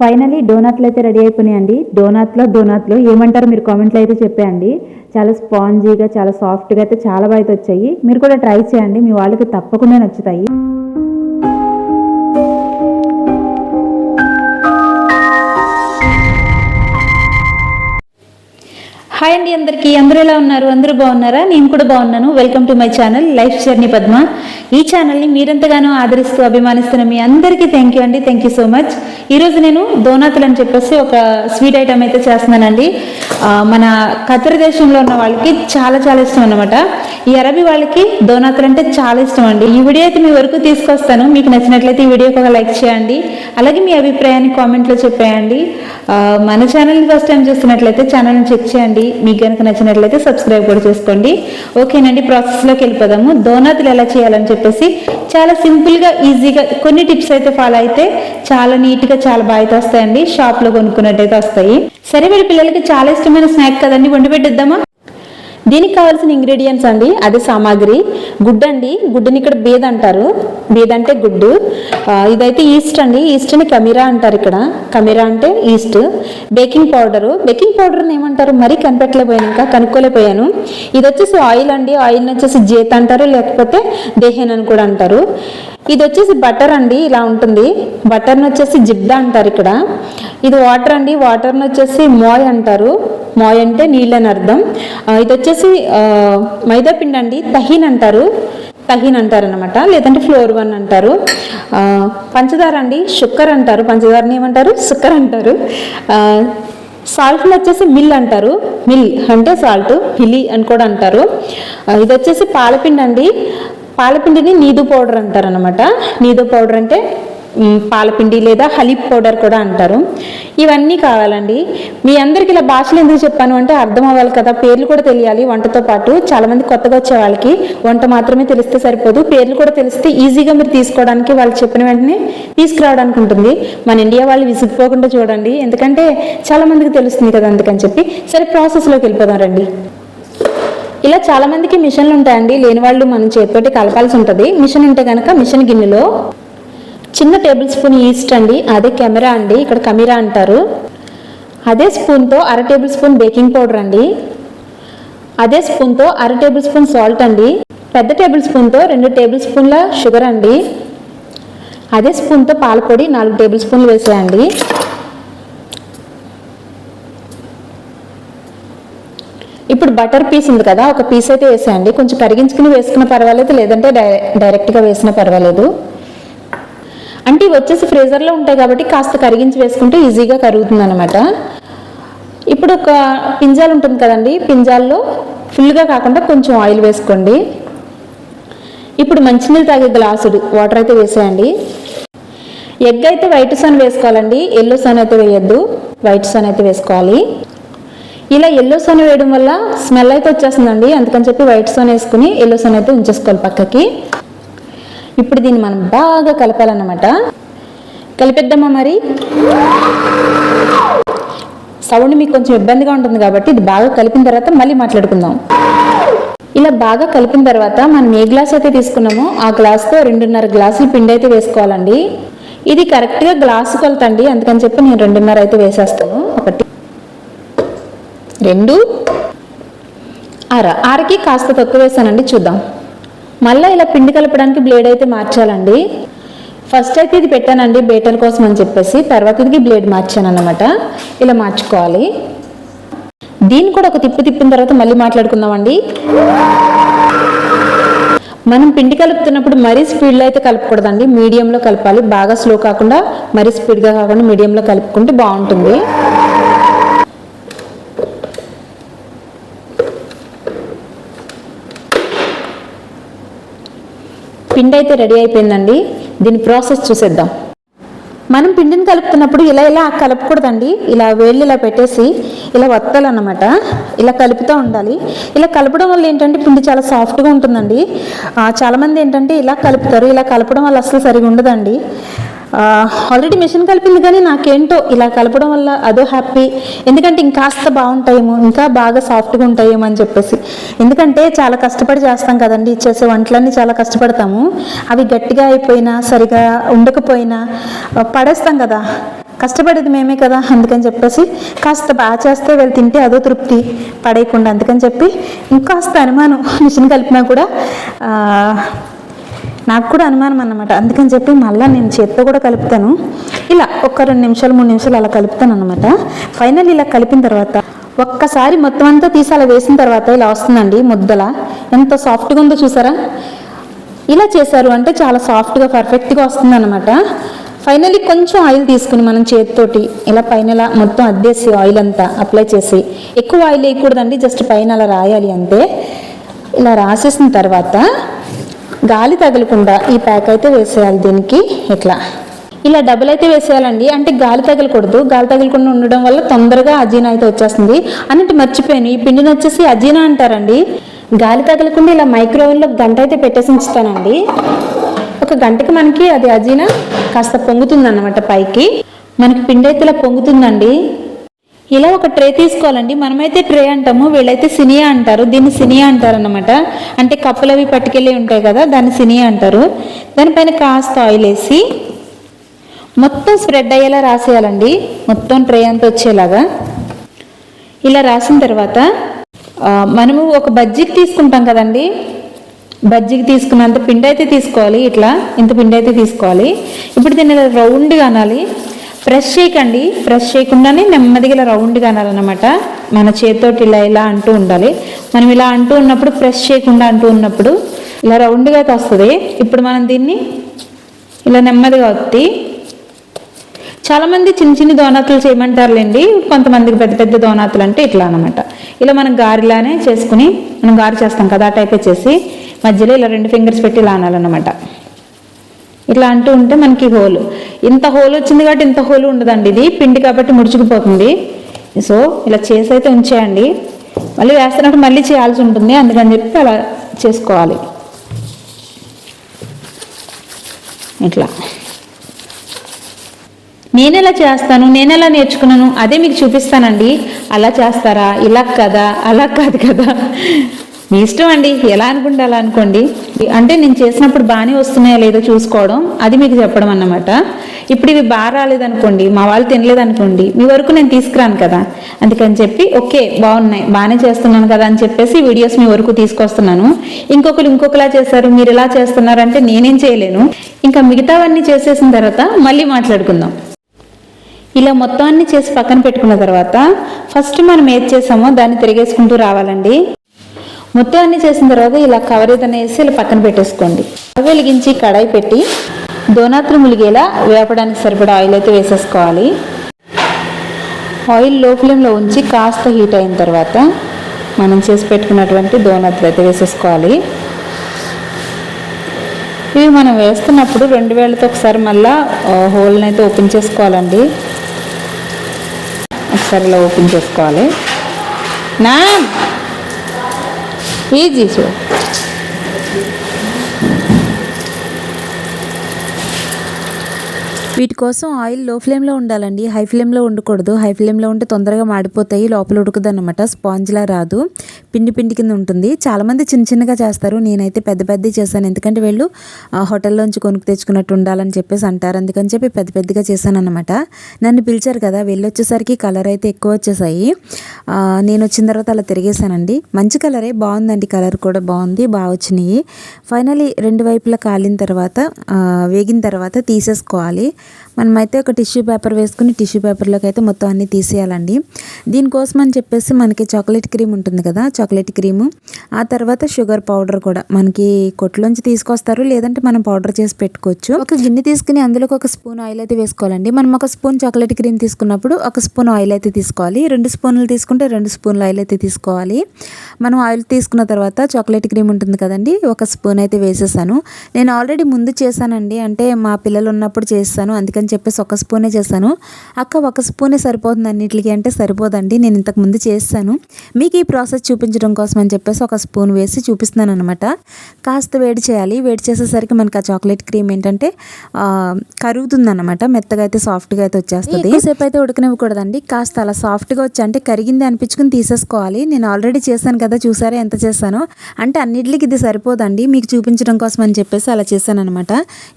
Finally డోనట్లు అయితే ready అయిపోయినాయండి డోనట్లో డోనాట్లు ఏమంటారు మీరు కామెంట్లో అయితే చెప్పేయండి. చాలా స్పాంజీగా చాలా సాఫ్ట్గా అయితే చాలా బాగా అయితే వచ్చాయి. మీరు కూడా ట్రై చేయండి. మీ వాళ్ళకి తప్పకుండా నచ్చుతాయి. హాయ్ అండి అందరికీ. అందరూ ఎలా ఉన్నారు? అందరూ బాగున్నారా? నేను కూడా బాగున్నాను. Welcome to my channel life journey Padma ఈ ఛానల్ని మీరెంతగానో ఆదరిస్తూ అభిమానిస్తున్న మీ అందరికీ థ్యాంక్ యూ అండి. థ్యాంక్ యూ సో మచ్ ఈరోజు నేను డోనాతులు అని చెప్పేసి ఒక స్వీట్ ఐటమ్ అయితే చేస్తున్నానండి. మన ఖతర్ దేశంలో ఉన్న వాళ్ళకి చాలా చాలా ఇష్టం అనమాట ఈ అరబీ వాళ్ళకి డోనాతులు అంటే చాలా ఇష్టం అండి. ఈ వీడియో అయితే మీ వరకు తీసుకొస్తాను. మీకు నచ్చినట్లయితే ఈ వీడియోకి ఒక లైక్ చేయండి. అలాగే మీ అభిప్రాయాన్ని కామెంట్లో చెప్పేయండి. మన ఛానల్ని ఫస్ట్ టైం చూస్తున్నట్లయితే ఛానల్ని చెక్ చేయండి. మీకు కనుక నచ్చినట్లయితే సబ్స్క్రైబ్ కూడా చేసుకోండి. ఓకేనండి ప్రాసెస్లోకి వెళ్ళిపోదాము. దోనాతులు ఎలా చేయాలని చెప్పేసి చాలా సింపుల్గా ఈజీగా కొన్ని టిప్స్ అయితే ఫాలో అయితే చాలా నీట్గా చాలా బాగా అయితే వస్తాయండి. షాప్లో కొనుక్కున్నట్టయితే వస్తాయి. సరే వీడి పిల్లలకి చాలా ఇష్టమైన స్నాక్ కదండి వండి పెట్టిద్దామా? దీనికి కావాల్సిన ఇంగ్రీడియంట్స్ అండి అదే సామాగ్రి గుడ్డు అండి గుడ్డుని ఇక్కడ బేద్ అంటారు. బేద్ అంటే గుడ్డు. ఇదైతే ఈస్ట్ అండి ఈస్ట్ని కమీరా అంటారు ఇక్కడ. కమీరా అంటే ఈస్ట్ బేకింగ్ పౌడరు బేకింగ్ పౌడర్ని ఏమంటారు? మరీ కనిపెట్టలేకపోయాను ఇంకా కనుక్కోలేకపోయాను. ఇది వచ్చేసి ఆయిల్ అండి ఆయిల్ని వచ్చేసి జేత్ అంటారు లేకపోతే దేహేన్ అని కూడా అంటారు. ఇది వచ్చేసి బటర్ అండి ఇలా ఉంటుంది. బటర్ని వచ్చేసి జిబ్దా అంటారు ఇక్కడ. ఇది వాటర్ అండి. వాటర్ని వచ్చేసి మోయ్ అంటారు. మోయ్ అంటే నీళ్ళని అర్థం. ఇది వచ్చేసి మైదాపిండి మైదా పిండి అండి. తహీన్ అంటారు. తహీన్ అంటారు అనమాట లేదంటే ఫ్లోర్ వన్ అంటారు. పంచదార అండి. షుక్కర్ అంటారు. పంచదారని ఏమంటారు? సుక్కర్ అంటారు. సాల్ట్లు వచ్చేసి మిల్ అంటారు. మిల్ అంటే సాల్ట్ హిలీ అని కూడా అంటారు. ఇది వచ్చేసి పాలపిండి అండి. పాలపిండిని నీదు పౌడర్ అంటారు అనమాట నీదు పౌడర్ అంటే పాలపిండి లేదా హలీప్ పౌడర్ కూడా అంటారు. ఇవన్నీ కావాలండి. మీ అందరికి ఇలా భాషలు ఎందుకు చెప్పాను అంటే అర్థం అవ్వాలి కదా. పేర్లు కూడా తెలియాలి వంటతో పాటు. చాలామంది కొత్తగా వచ్చే వాళ్ళకి వంట మాత్రమే తెలిస్తే సరిపోదు. పేర్లు కూడా తెలిస్తే ఈజీగా మీరు తీసుకోవడానికి వాళ్ళు చెప్పిన వెంటనే తీసుకురావడానికి ఉంటుంది. మన ఇండియా వాళ్ళు విసిగిపోకుండా చూడండి. ఎందుకంటే చాలామందికి తెలుస్తుంది కదా అందుకని చెప్పి. సరే ప్రాసెస్లోకి వెళ్ళిపోదాం రండి. ఇలా చాలామందికి మిషన్లు ఉంటాయండి. లేని వాళ్ళు మనం చేతితోటి కలపాల్సి ఉంటుంది. మిషన్ ఉంటే కనుక మిషన్ గిన్నెలో చిన్న టేబుల్ స్పూన్ ఈస్ట్ అండి అదే కెమెరా అండి ఇక్కడ కమీరా అంటారు. అదే స్పూన్తో అర టేబుల్ స్పూన్ బేకింగ్ పౌడర్ అండి. అదే స్పూన్తో అర టేబుల్ స్పూన్ సాల్ట్ అండి. పెద్ద టేబుల్ స్పూన్తో రెండు టేబుల్ స్పూన్ల షుగర్ అండి. అదే స్పూన్తో పాలపొడి నాలుగు టేబుల్ స్పూన్లు వేసేయండి. ఇప్పుడు బటర్ పీస్ ఉంది కదా ఒక పీస్ అయితే వేసేయండి. కొంచెం కరిగించుకుని వేసుకున్న పర్వాలేదు లేదంటే డై- డైరెక్ట్గా వేసినా పర్వాలేదు. ఇవి వచ్చేసి ఫ్రీజర్లో ఉంటాయి కాబట్టి కాస్త కరిగించి వేసుకుంటే ఈజీగా కరుగుతుంది అనమాట ఇప్పుడు ఒక పింజాల్ ఉంటుంది కదండి పింజాల్లో ఫుల్గా కాకుండా కొంచెం ఆయిల్ వేసుకోండి. ఇప్పుడు మంచినీళ్ళు తాగే గ్లాసుడు వాటర్ అయితే వేసేయండి. ఎగ్ అయితే వైట్ సన్ వేసుకోవాలండి ఎల్లో సన్ అయితే వేయొద్దు వైట్ సన్ అయితే వేసుకోవాలి. ఇలా ఎల్లో సన్ వేయడం వల్ల స్మెల్ అయితే వచ్చేస్తుందండి అందుకని చెప్పి వైట్ సన్ వేసుకుని ఎల్లో సన్ అయితే ఉంచేసుకోవాలి పక్కకి. ఇప్పుడు దీన్ని మనం బాగా కలపాలన్నమాట. కలిపేద్దామా మరి? సౌండ్ మీకు కొంచెం ఇబ్బందిగా ఉంటుంది కాబట్టి ఇది బాగా కలిపిన తర్వాత మళ్ళీ మాట్లాడుకుందాం. ఇలా బాగా కలిపిన తర్వాత మనం ఏ గ్లాస్ అయితే తీసుకున్నామో ఆ గ్లాస్తో రెండున్నర గ్లాసులు పిండి అయితే వేసుకోవాలండి. ఇది కరెక్ట్గా గ్లాసు కొలతండి అందుకని చెప్పి నేను రెండున్నర అయితే వేసేస్తాను. ఒకటి రెండు అర. అరకి కాస్త తక్కువ వేసానండి చూద్దాం. మళ్ళీ ఇలా పిండి కలపడానికి బ్లేడ్ అయితే మార్చాలండి. ఫస్ట్ అయితే ఇది పెట్టానండి బేటర్ కోసం అని చెప్పేసి తర్వాత ఇది బ్లేడ్ మార్చాను అనమాట ఇలా మార్చుకోవాలి. దీన్ని కూడా ఒక తిప్పు తిప్పిన తర్వాత మళ్ళీ మాట్లాడుకుందామండి. మనం పిండి కలుపుతున్నప్పుడు మరీ స్పీడ్లో అయితే కలపకూడదండి. మీడియంలో కలపాలి. బాగా స్లో కాకుండా మరీ స్పీడ్గా కాకుండా మీడియంలో కలుపుకుంటే బాగుంటుంది. పిండి అయితే రెడీ అయిపోయిందండి. దీని ప్రాసెస్ చూసేద్దాం. మనం పిండిని కలుపుతున్నప్పుడు ఇలా ఇలా కలపకూడదండి. ఇలా వేళ్ళు ఇలా పెట్టేసి ఇలా వత్తాలన్నమాట. ఇలా కలుపుతూ ఉండాలి. ఇలా కలపడం వల్ల ఏంటంటే పిండి చాలా సాఫ్ట్గా ఉంటుందండి. చాలామంది ఏంటంటే ఇలా కలుపుతారు. ఇలా కలపడం వల్ల అసలు సరిగా ఉండదండి. ఆల్రెడీ మిషన్ కలిపింది కానీ నాకేంటో ఇలా కలపడం వల్ల అదో హ్యాపీ ఎందుకంటే ఇంకాస్త బాగుంటాయేమో ఇంకా బాగా సాఫ్ట్గా ఉంటాయేమో అని చెప్పేసి. ఎందుకంటే చాలా కష్టపడి చేస్తాం కదండి చేసే వంటలన్నీ చాలా కష్టపడతాము. అవి గట్టిగా అయిపోయినా సరిగా ఉండకపోయినా పడేస్తాం కదా. కష్టపడేది మేమే కదా అందుకని చెప్పేసి కాస్త బాగా చేస్తే వెళ్ళి తింటే అదో తృప్తి పడేయకుండా అందుకని చెప్పి ఇంకాస్త అనుమానం మిషన్ కలిపినా కూడా నాకు కూడా అనుమానం అన్నమాట. అందుకని చెప్పి మళ్ళీ నేను చేత్తో కూడా కలుపుతాను. ఇలా ఒక రెండు నిమిషాలు మూడు నిమిషాలు అలా కలుపుతాను అనమాట ఫైనల్ ఇలా కలిపిన తర్వాత ఒక్కసారి మొత్తం అంతా తీసి అలా వేసిన తర్వాత ఇలా వస్తుందండి ముద్దల. ఎంత సాఫ్ట్గా ఉందో చూసారా? ఇలా చేశారు అంటే చాలా సాఫ్ట్గా పర్ఫెక్ట్గా వస్తుంది అనమాట ఫైనల్లీ కొంచెం ఆయిల్ తీసుకుని మనం చేతితోటి ఇలా పైన మొత్తం అద్దేసి ఆయిల్ అంతా అప్లై చేసి ఎక్కువ ఆయిల్ వేయకూడదండి జస్ట్ పైన అలా రాయాలి అంతే. ఇలా రాసేసిన తర్వాత గాలి తగలకుండా ఈ ప్యాక్ అయితే వేసేయాలి దీనికి. ఇట్లా. ఇలా డబుల్ అయితే వేసేయాలండి. అంటే గాలి తగలకూడదు. గాలి తగలకుండా ఉండడం వల్ల తొందరగా అజీనా అయితే వచ్చేస్తుంది. అన్నట్టు మర్చిపోయాను. ఈ పిండిని వచ్చేసి అజీనా అంటారండి. గాలి తగలకుండా ఇలా మైక్రోవేవ్లో గంట అయితే పెట్టేసి ఉంచుతానండి. ఒక గంటకి మనకి అది అజీనా కాస్త పొంగుతుంది అన్నమాట పైకి. మనకి పిండి అయితే ఇలా పొంగుతుందండి. ఇలా ఒక ట్రే తీసుకోవాలండి. మనమైతే ట్రే అంటాము వీళ్ళైతే సినియా అంటారు. దీన్ని సినియా అంటారు అనమాట అంటే కప్పులు అవి పట్టుకెళ్ళి ఉంటాయి కదా దాన్ని సినియా అంటారు. దానిపైన కాస్త ఆయిల్ వేసి మొత్తం స్ప్రెడ్ అయ్యేలా రాసేయాలండి. మొత్తం ట్రే అంతా వచ్చేలాగా. ఇలా రాసిన తర్వాత మనము ఒక బజ్జీకి తీసుకుంటాం కదండి. బజ్జీకి తీసుకున్నంత పిండి అయితే తీసుకోవాలి ఇట్లా ఇంత పిండి అయితే తీసుకోవాలి. ఇప్పుడు దీన్ని ఇలా రౌండ్గా అనాలి. ఫ్రెష్ చేయకండి ఫ్రెష్ చేయకుండానే నెమ్మదిగా ఇలా రౌండ్గా అనాలన్నమాట. మన చేతితోటి ఇలా ఇలా అంటూ ఉండాలి. మనం ఇలా అంటూ ఉన్నప్పుడు ఫ్రెష్ చేయకుండా అంటూ ఉన్నప్పుడు ఇలా రౌండ్గా అయితే వస్తుంది ఇప్పుడు మనం దీన్ని ఇలా నెమ్మదిగా వత్తి చాలామంది చిన్న చిన్న దోనాతులు చేయమంటారులేండి. కొంతమందికి పెద్ద పెద్ద దోనాతులు అంటే ఇట్లా అనమాట ఇలా మనం గారిలానే చేసుకుని మనం గారి చేస్తాం కదా ఆ టైపే చేసి మధ్యలో ఇలా రెండు ఫింగర్స్ పెట్టి ఇలా అనాలన్నమాట. ఇట్లా అంటూ ఉంటే మనకి హోల్. ఇంత హోల్ వచ్చింది కాబట్టి ఇంత హోల్ ఉండదండి ఇది. పిండి కాబట్టి ముడుచుకుపోతుంది. సో ఇలా చేసి అయితే ఉంచేయండి. మళ్ళీ వేస్తున్నప్పుడు మళ్ళీ చేయాల్సి ఉంటుంది. అందుకని చెప్పి అలా చేసుకోవాలి. ఇట్లా. నేను ఎలా చేస్తాను? నేను ఎలా నేర్చుకున్నాను? అదే మీకు చూపిస్తానండి. అలా చేస్తారా? ఇలా కదా? అలా కాదు కదా? మీ ఇష్టం అండి. ఎలా అనుకుంటే అలా అనుకోండి. అంటే నేను చేసినప్పుడు బాగానే వస్తున్నాయో లేదో చూసుకోవడం అది మీకు చెప్పడం అన్నమాట. ఇప్పుడు ఇవి బాగా రాలేదనుకోండి మా వాళ్ళు తినలేదనుకోండి మీ వరకు నేను తీసుకురాను కదా. అందుకని చెప్పి ఓకే బాగున్నాయి బాగానే చేస్తున్నాను కదా అని చెప్పేసి వీడియోస్ మీ వరకు తీసుకొస్తున్నాను. ఇంకొకరు ఇంకొకలా చేశారు మీరు ఎలా చేస్తున్నారంటే నేనేం చేయలేను. ఇంకా మిగతావన్నీ చేసేసిన తర్వాత మళ్ళీ మాట్లాడుకుందాం. ఇలా మొత్తం అన్ని చేసి పక్కన పెట్టుకున్న తర్వాత ఫస్ట్ మనం ఏది చేసామో దాన్ని తిరిగేసుకుంటూ రావాలండి. మొత్తం అన్ని చేసిన తర్వాత ఇలా కవర్ ఏదైనా వేసి ఇలా పక్కన పెట్టేసుకోండి. వెలిగించి కడాయి పెట్టి దోనాత్రం ములిగేలా వేపడానికి సరిపడా ఆయిల్ అయితే వేసేసుకోవాలి. ఆయిల్లో ఫ్లేమ్లో ఉంచి కాస్త హీట్ అయిన తర్వాత మనం చేసి పెట్టుకున్నటువంటి డోనట్లు అయితే వేసేసుకోవాలి. ఇవి మనం వేస్తున్నప్పుడు రెండు వేలతో ఒకసారి మళ్ళా హోల్ని అయితే ఓపెన్ చేసుకోవాలండి. ఒకసారి ఇలా ఓపెన్ చేసుకోవాలి. నా ఈజీ వీటి కోసం ఆయిల్లో ఫ్లేమ్లో ఉండాలండి. హై ఫ్లేమ్లో ఉండకూడదు. హై ఫ్లేమ్లో ఉంటే తొందరగా మాడిపోతాయి. లోపల ఉడకదు స్పాంజ్లా రాదు. పిండి పిండి కింద ఉంటుంది. చాలామంది చిన్న చిన్నగా చేస్తారు. నేనైతే పెద్ద పెద్దవి చేశాను. ఎందుకంటే వీళ్ళు హోటల్లోంచి కొనుక్కు తెచ్చుకున్నట్టు ఉండాలని చెప్పేసి అంటారు. అందుకని చెప్పి పెద్ద పెద్దగా చేశాను అనమాట నన్ను పిలిచారు కదా వెళ్ళి వచ్చేసరికి కలర్ అయితే ఎక్కువ వచ్చేసాయి. నేను వచ్చిన తర్వాత అలా తిరిగేశానండి. మంచి కలరే బాగుందండి. కలర్ కూడా బాగుంది బాగా వచ్చినాయి. ఫైనలీ రెండు వైపులా కాలిన తర్వాత వేగిన తర్వాత తీసేసుకోవాలి. మనమైతే ఒక టిష్యూ పేపర్ వేసుకుని టిష్యూ పేపర్లోకి అయితే మొత్తం అన్నీ తీసేయాలండి. దీనికోసం అని చెప్పేసి మనకి చాక్లెట్ క్రీమ్ ఉంటుంది కదా చాక్లెట్ క్రీము ఆ తర్వాత షుగర్ పౌడర్ కూడా. మనకి కొట్లోంచి తీసుకొస్తారు లేదంటే మనం పౌడర్ చేసి పెట్టుకోవచ్చు. ఒక గిన్నె తీసుకుని అందులోకి ఒక స్పూన్ ఆయిల్ అయితే వేసుకోవాలండి. మనం ఒక స్పూన్ చాక్లెట్ క్రీమ్ తీసుకున్నప్పుడు ఒక స్పూన్ ఆయిల్ అయితే తీసుకోవాలి. రెండు స్పూన్లు తీసుకుంటే రెండు స్పూన్లు ఆయిల్ అయితే తీసుకోవాలి. మనం ఆయిల్ తీసుకున్న తర్వాత చాక్లెట్ క్రీమ్ ఉంటుంది కదండి ఒక స్పూన్ అయితే వేసేసాను. నేను ఆల్రెడీ ముందు చేశానండి అంటే మా పిల్లలు ఉన్నప్పుడు చేస్తాను. అందుకని చెప్పేసి ఒక స్పూనే చేశాను. అక్క ఒక స్పూనే సరిపోతుంది అన్నిటికీ అంటే సరిపోదండి. నేను ఇంతకు ముందు చేస్తాను. మీకు ఈ ప్రాసెస్ చూపించడం కోసం అని చెప్పేసి ఒక స్పూన్ వేసి చూపిస్తున్నాను అనమాట కాస్త వేడి చేయాలి. వేడి చేసేసరికి మనకి ఆ చాక్లెట్ క్రీమ్ ఏంటంటే కరుగుతుంది అనమాట మెత్తగా అయితే సాఫ్ట్గా అయితే వచ్చేస్తుంది. సేపు అయితే ఉడకనివ్వకూడదండి. కాస్త అలా సాఫ్ట్గా వచ్చి అంటే కరిగింది అనిపించుకుని తీసేసుకోవాలి. నేను ఆల్రెడీ చేశాను కదా చూసారా ఎంత చేశానో? అంటే అన్నిటికి ఇది సరిపోదండి. మీకు చూపించడం కోసం అని చెప్పేసి అలా చేశాను అనమాట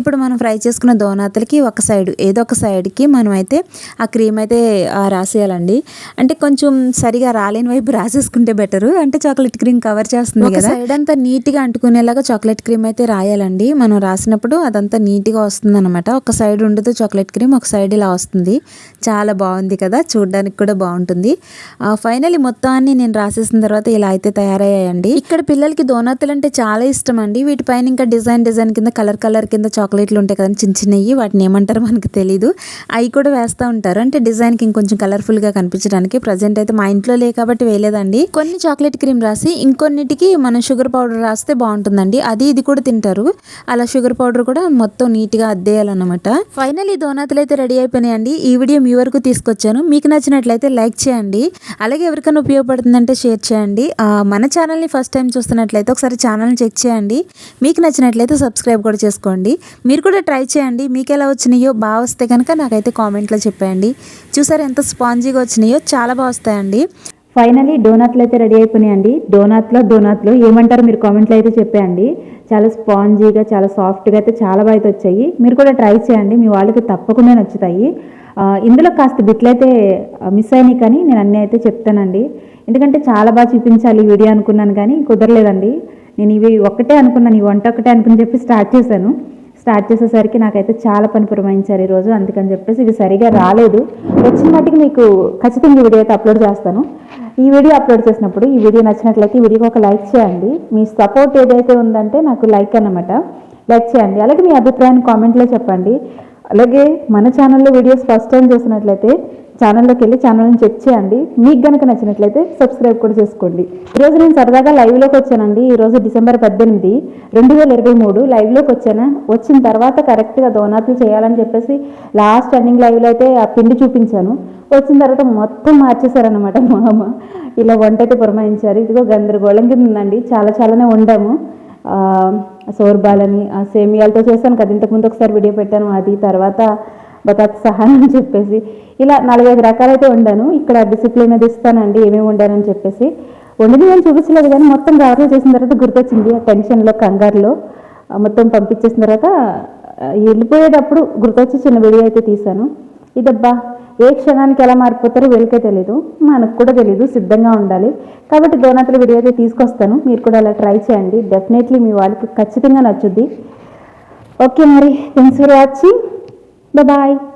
ఇప్పుడు మనం ఫ్రై చేసుకున్న దోనాతలకి ఒక సైడ్ ఏదో ఒక సైడ్కి మనం అయితే ఆ క్రీమ్ అయితే రాసేయాలండి. అంటే కొంచెం సరిగా రాలేని వైపు రాసేసుకుంటే బెటరు. అంటే చాక్లెట్ క్రీమ్ కవర్ చేస్తుంది కదా. సైడ్ అంతా నీట్గా అంటుకునేలాగా చాక్లెట్ క్రీమ్ అయితే రాయాలండి. మనం రాసినప్పుడు అదంతా నీట్గా వస్తుంది అనమాట ఒక సైడ్ ఉండదు చాక్లెట్ క్రీమ్ ఒక సైడ్ ఇలా వస్తుంది. చాలా బాగుంది కదా చూడడానికి కూడా బాగుంటుంది. ఫైనలీ మొత్తాన్ని నేను రాసేసిన తర్వాత ఇలా అయితే తయారయ్యాయండి. ఇక్కడ పిల్లలకి డోనత్లు అంటే చాలా ఇష్టం అండి. వీటిపైన ఇంకా డిజైన్ డిజైన్ కింద కలర్ కలర్ కింద చాక్లెట్లు ఉంటాయి కదా చిన్న చిన్నవి. వాటిని ఏమంటారో మనకి తెలీదు. అవి కూడా వేస్తూ ఉంటారు. అంటే డిజైన్కి ఇంకొంచెం కలర్ఫుల్గా కనిపించడానికి. ప్రజెంట్ అయితే మా ఇంట్లో లే కాబట్టి వేయలేదండి. కొన్ని చాక్లెట్ చాక్లెట్ క్రీమ్ రాసి ఇంకొన్నిటికి మనం షుగర్ పౌడర్ రాస్తే బాగుంటుందండి. అది ఇది కూడా తింటారు. అలా షుగర్ పౌడర్ కూడా మొత్తం నీట్గా అద్దేయాలన్నమాట. ఫైనల్ ఈ దోనాతులు అయితే రెడీ అయిపోయినాయండి. ఈ వీడియో మీ వరకు తీసుకొచ్చాను. మీకు నచ్చినట్లయితే లైక్ చేయండి. అలాగే ఎవరికైనా ఉపయోగపడుతుందంటే షేర్ చేయండి. మన ఛానల్ని ఫస్ట్ టైం చూస్తున్నట్లయితే ఒకసారి ఛానల్ని చెక్ చేయండి. మీకు నచ్చినట్లయితే సబ్స్క్రైబ్ కూడా చేసుకోండి. మీరు కూడా ట్రై చేయండి. మీకు ఎలా వచ్చినాయో బాగా వస్తే కనుక నాకైతే కామెంట్లో చెప్పండి చూసారు ఎంత స్పాంజీగా వచ్చినాయో? చాలా బాగా వస్తాయండి. ఫైనలీ డోనట్లు అయితే రెడీ అయిపోయినాయండి డోనట్లో డోనాట్లు ఏమంటారు మీరు కామెంట్లో అయితే చెప్పేయండి. చాలా స్పాంజీగా చాలా సాఫ్ట్గా అయితే చాలా బాగా అయితే వచ్చాయి. మీరు కూడా ట్రై చేయండి. మీ వాళ్ళకి తప్పకుండా నచ్చుతాయి. ఇందులో కాస్త బిట్లు అయితే మిస్ అయినాయి కానీ నేను అన్నీ అయితే చెప్తానండి. ఎందుకంటే చాలా బాగా చూపించాలి వీడియో అనుకున్నాను కానీ కుదరలేదండి. నేను ఇవి ఒక్కటే అనుకున్నాను. ఈ వంట ఒకటే అనుకుని చెప్పి స్టార్ట్ చేశాను. స్టార్ట్ చేసేసరికి నాకైతే చాలా పని పురమాయించారు ఈరోజు. అందుకని చెప్పేసి ఇవి సరిగా రాలేదు. వచ్చిన మట్టుకు మీకు ఖచ్చితంగా వీడియో అయితే అప్లోడ్ చేస్తాను. ఈ వీడియో అప్లోడ్ చేసినప్పుడు ఈ వీడియో నచ్చినట్లయితే ఈ వీడియోకి ఒక లైక్ చేయండి. మీ సపోర్ట్ ఏదైతే ఉందంటే నాకు లైక్ అన్నమాట. లైక్ చేయండి. అలాగే మీ అభిప్రాయాన్ని కామెంట్లో చెప్పండి. అలాగే మన ఛానల్లో వీడియోస్ ఫస్ట్ టైం చూసినట్లయితే ఛానల్లోకి వెళ్ళి ఛానల్ని చెక్ చేయండి. మీకు గనుక నచ్చినట్లయితే సబ్స్క్రైబ్ కూడా చేసుకోండి. ఈరోజు నేను సరదాగా లైవ్లోకి వచ్చానండి. ఈరోజు డిసెంబర్ పద్దెనిమిది రెండు వేల ఇరవై మూడు లైవ్లోకి వచ్చాను. వచ్చిన తర్వాత కరెక్ట్గా దోనాతులు చేయాలని చెప్పేసి లాస్ట్ రన్నింగ్ లైవ్లో అయితే ఆ పిండి చూపించాను. వచ్చిన తర్వాత మొత్తం మార్చేశారనమాట మా అమ్మ. ఇలా వంట అయితే పురమాయించారు. ఇదిగో గందరగోళం కింద ఉందండి. చాలా చాలానే వండాము. సోర్బాలని ఆ సేమియాలతో చేశాను కదా. ఇంతకుముందు ఒకసారి వీడియో పెట్టాను. అది తర్వాత బతాత్ సహాన్ అని చెప్పేసి. ఇలా నాలుగైదు రకాలైతే వండాను. ఇక్కడ డిసిప్లిన్ అది ఇస్తానండి ఏమేమి వండానని చెప్పేసి. వండింది నేను చూపించలేదు కానీ మొత్తం కవర్లో చేసిన తర్వాత గుర్తొచ్చింది ఆ టెన్షన్లో కంగారులో. మొత్తం పంపించేసిన తర్వాత వెళ్ళిపోయేటప్పుడు గుర్తొచ్చి చిన్న వీడియో అయితే తీశాను. ఇదబ్బా ఏ క్షణానికి ఎలా మారిపోతారో వీళ్ళకే తెలీదు మనకు కూడా తెలీదు సిద్ధంగా ఉండాలి. కాబట్టి దోనాతుల వీడియో అయితే తీసుకొస్తాను. మీరు కూడా అలా ట్రై చేయండి. డెఫినెట్లీ మీ వాళ్ళకి ఖచ్చితంగా నచ్చుద్ది. ఓకే మరి థ్యాంక్స్ ఫర్ వాచింగ్ Bye-bye.